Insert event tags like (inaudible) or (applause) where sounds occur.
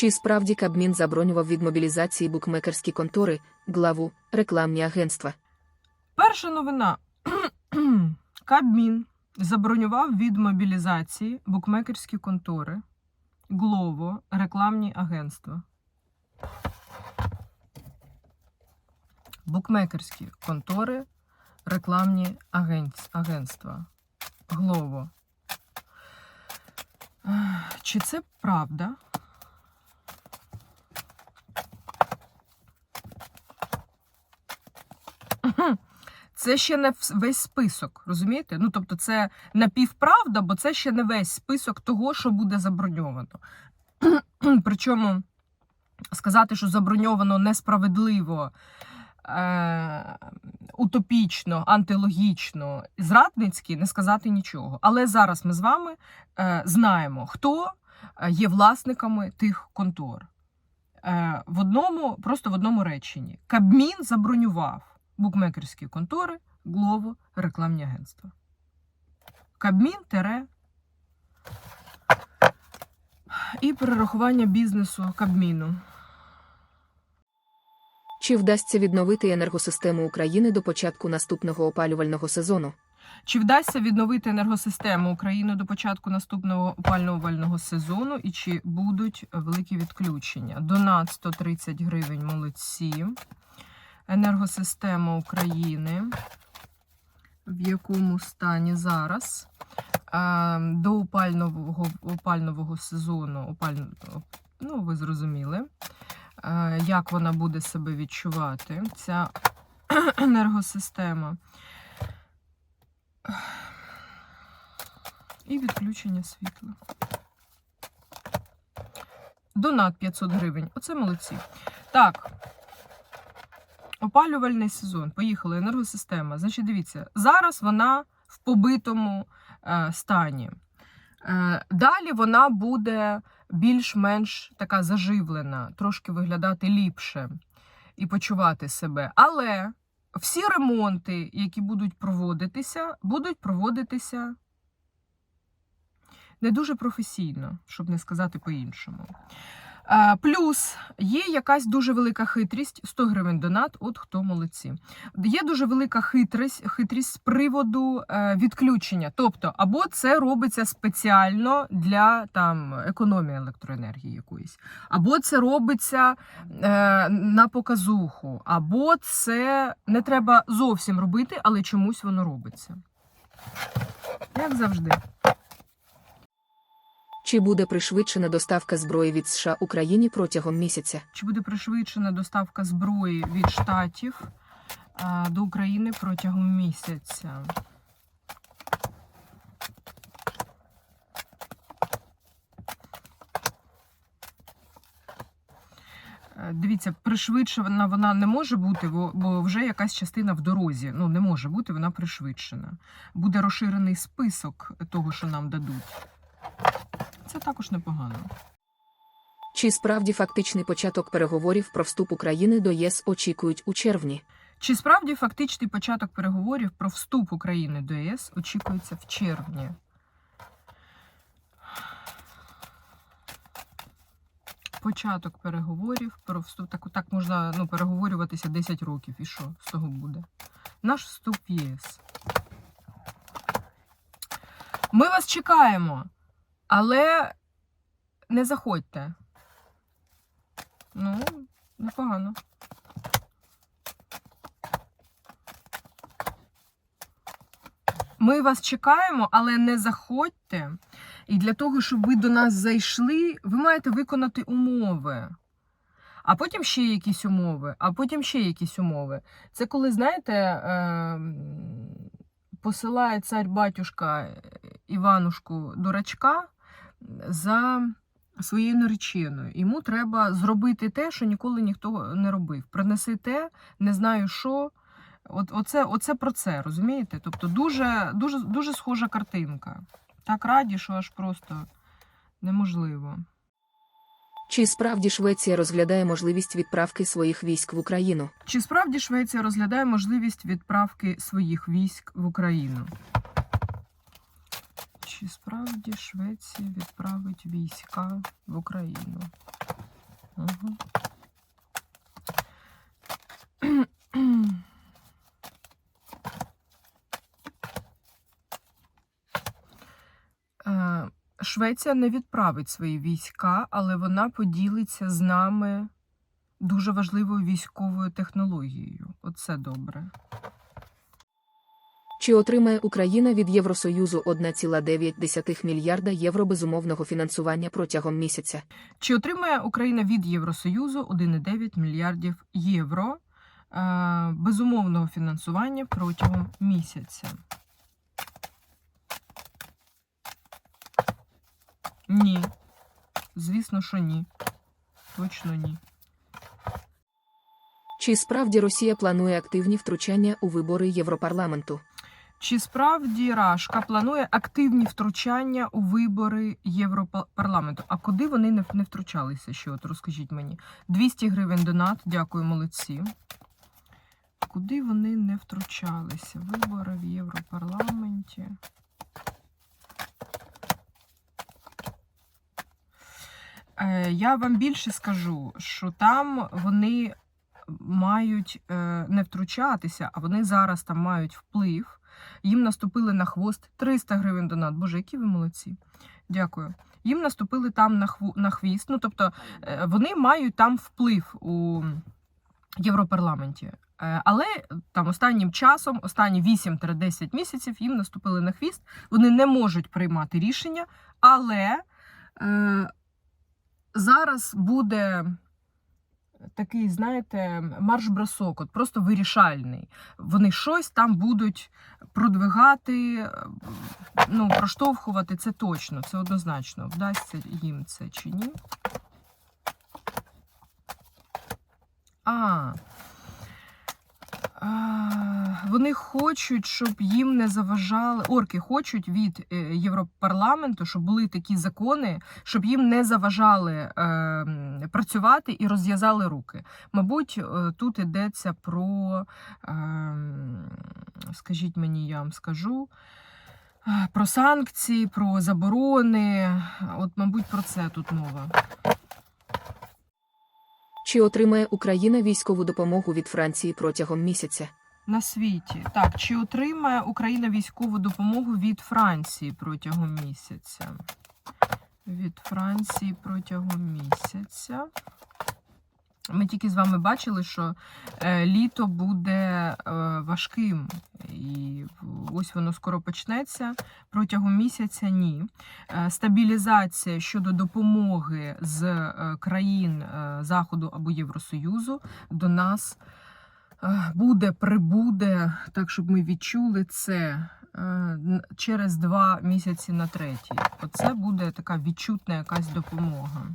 Чи справді (clears throat) Кабмін забронював від мобілізації букмекерські контори, главу, рекламні агентства? Перша новина. Кабмін забронював від мобілізації букмекерські контори, Глово, рекламні агентства. Букмекерські контори, рекламні агент- агентства. Глово. Чи це правда? Це ще не весь список, розумієте? Ну, тобто, це напівправда, бо це ще не весь список того, що буде заброньовано. (clears throat) Причому сказати, що заброньовано несправедливо, е- утопічно, антилогічно, зрадницьки, не сказати нічого. Але зараз ми з вами е- знаємо, хто е, є власниками тих контор. Е- в одному, просто в одному реченні. Кабмін забронював букмекерські контори, Глово, рекламні агентства. Кабмін тере і перерахування бізнесу Кабміну. Чи вдасться відновити енергосистему України до початку наступного опалювального сезону? Чи вдасться відновити енергосистему України до початку наступного опалювального сезону і чи будуть великі відключення? Донат 130 гривень молодці. Енергосистема України. В якому стані зараз? До опального, опального сезону, опаль... ну, ви зрозуміли, як вона буде себе відчувати, ця (clears throat) енергосистема. І відключення світла. Донат 500 гривень. Оце молодці. Так. Опалювальний сезон. Поїхали. Енергосистема. Значить, дивіться, зараз вона в побитому е, стані. Е, далі вона буде більш-менш така заживлена, трошки виглядати ліпше і почувати себе. Але всі ремонти, які будуть проводитися, будуть проводитися не дуже професійно, щоб не сказати по-іншому. Е, Плюс є якась дуже велика хитрість, 100 гривень донат, от хто молодці. Є дуже велика хитрість, хитрість з приводу е, відключення. Тобто, або це робиться спеціально для там, економії електроенергії якоїсь, або це робиться е, на показуху, або це не треба зовсім робити, але чомусь воно робиться. Як завжди. Чи буде пришвидшена доставка зброї від США Україні протягом місяця? Чи буде пришвидшена доставка зброї від штатів а, до України протягом місяця? Е, Дивіться, пришвидшена вона не може бути, бо вже якась частина в дорозі. Ну, не може бути, вона пришвидшена. Буде розширений список того, що нам дадуть. Це також непогано. Чи справді фактичний початок переговорів про вступ України до ЄС очікують у червні? Чи справді фактичний початок переговорів про вступ України до ЄС очікується в червні? Початок переговорів про вступ. Так, так можна ну, переговорюватися 10 років. І що з того буде? Наш вступ в ЄС. Ми вас чекаємо, але не заходьте. Ну, непогано. Ми вас чекаємо, але не заходьте. І для того, щоб ви до нас зайшли, ви маєте виконати умови. А потім ще якісь умови, а потім ще якісь умови. Це коли, знаєте, е, посилає цар-батюшка Іванушку дурачка за своєю нареченою. Йому треба зробити те, що ніколи ніхто не робив. Принеси те, не знаю що. От, оце, оце про це, розумієте? Тобто дуже, дуже, дуже схожа картинка. Так раді, що аж просто неможливо. Чи справді Швеція розглядає можливість відправки своїх військ в Україну? Чи справді Швеція розглядає можливість відправки своїх військ в Україну? Чи справді Швеція відправить війська в Україну? Угу. Швеція не відправить свої війська, але вона поділиться з нами дуже важливою військовою технологією. Оце добре. Чи отримає Україна від Євросоюзу 1,9 мільярда євро безумовного фінансування протягом місяця? Чи отримає Україна від Євросоюзу 1,9 мільярдів євро е, безумовного фінансування протягом місяця? Ні. Звісно, що ні. Точно ні. Чи справді Росія планує активні втручання у вибори Європарламенту? Чи справді Рашка планує активні втручання у вибори Європарламенту? А куди вони не, не втручалися? Ще от розкажіть мені. 200 гривень донат, дякую, молодці. Куди вони не втручалися? Вибори в Європарламенті. Е, Я вам більше скажу, що там вони мають е, не втручатися, а вони зараз там мають вплив. Їм наступили на хвост 300 гривень донат. Боже, які ви молодці. Дякую. Їм наступили там на, хву, на хвіст. Ну, тобто е, вони мають там вплив у Європарламенті. Е, Але там останнім часом, останні 8-10 місяців, їм наступили на хвіст. Вони не можуть приймати рішення, але е, зараз буде такий, знаєте, марш-бросок, от просто вирішальний. Вони щось там будуть продвигати, ну, проштовхувати, це точно, це однозначно. Вдасться їм це чи ні. А, вони хочуть, щоб їм не заважали. Орки хочуть від е, Європарламенту, щоб були такі закони, щоб їм не заважали е, працювати і розв'язали руки. Мабуть, е, тут йдеться про, скажіть мені, я вам скажу. Про санкції, про заборони. От, мабуть, про це тут мова. Чи отримає Україна військову допомогу від Франції протягом місяця? На світі. Так, чи отримає Україна військову допомогу від Франції протягом місяця? Від Франції протягом місяця. Ми тільки з вами бачили, що е, літо буде е, важким, і ось воно скоро почнеться. Протягом місяця ні. Е, стабілізація щодо допомоги з е, країн е, Заходу або Євросоюзу до нас буде, прибуде, так щоб ми відчули це через два місяці на третій. Оце буде така відчутна якась допомога.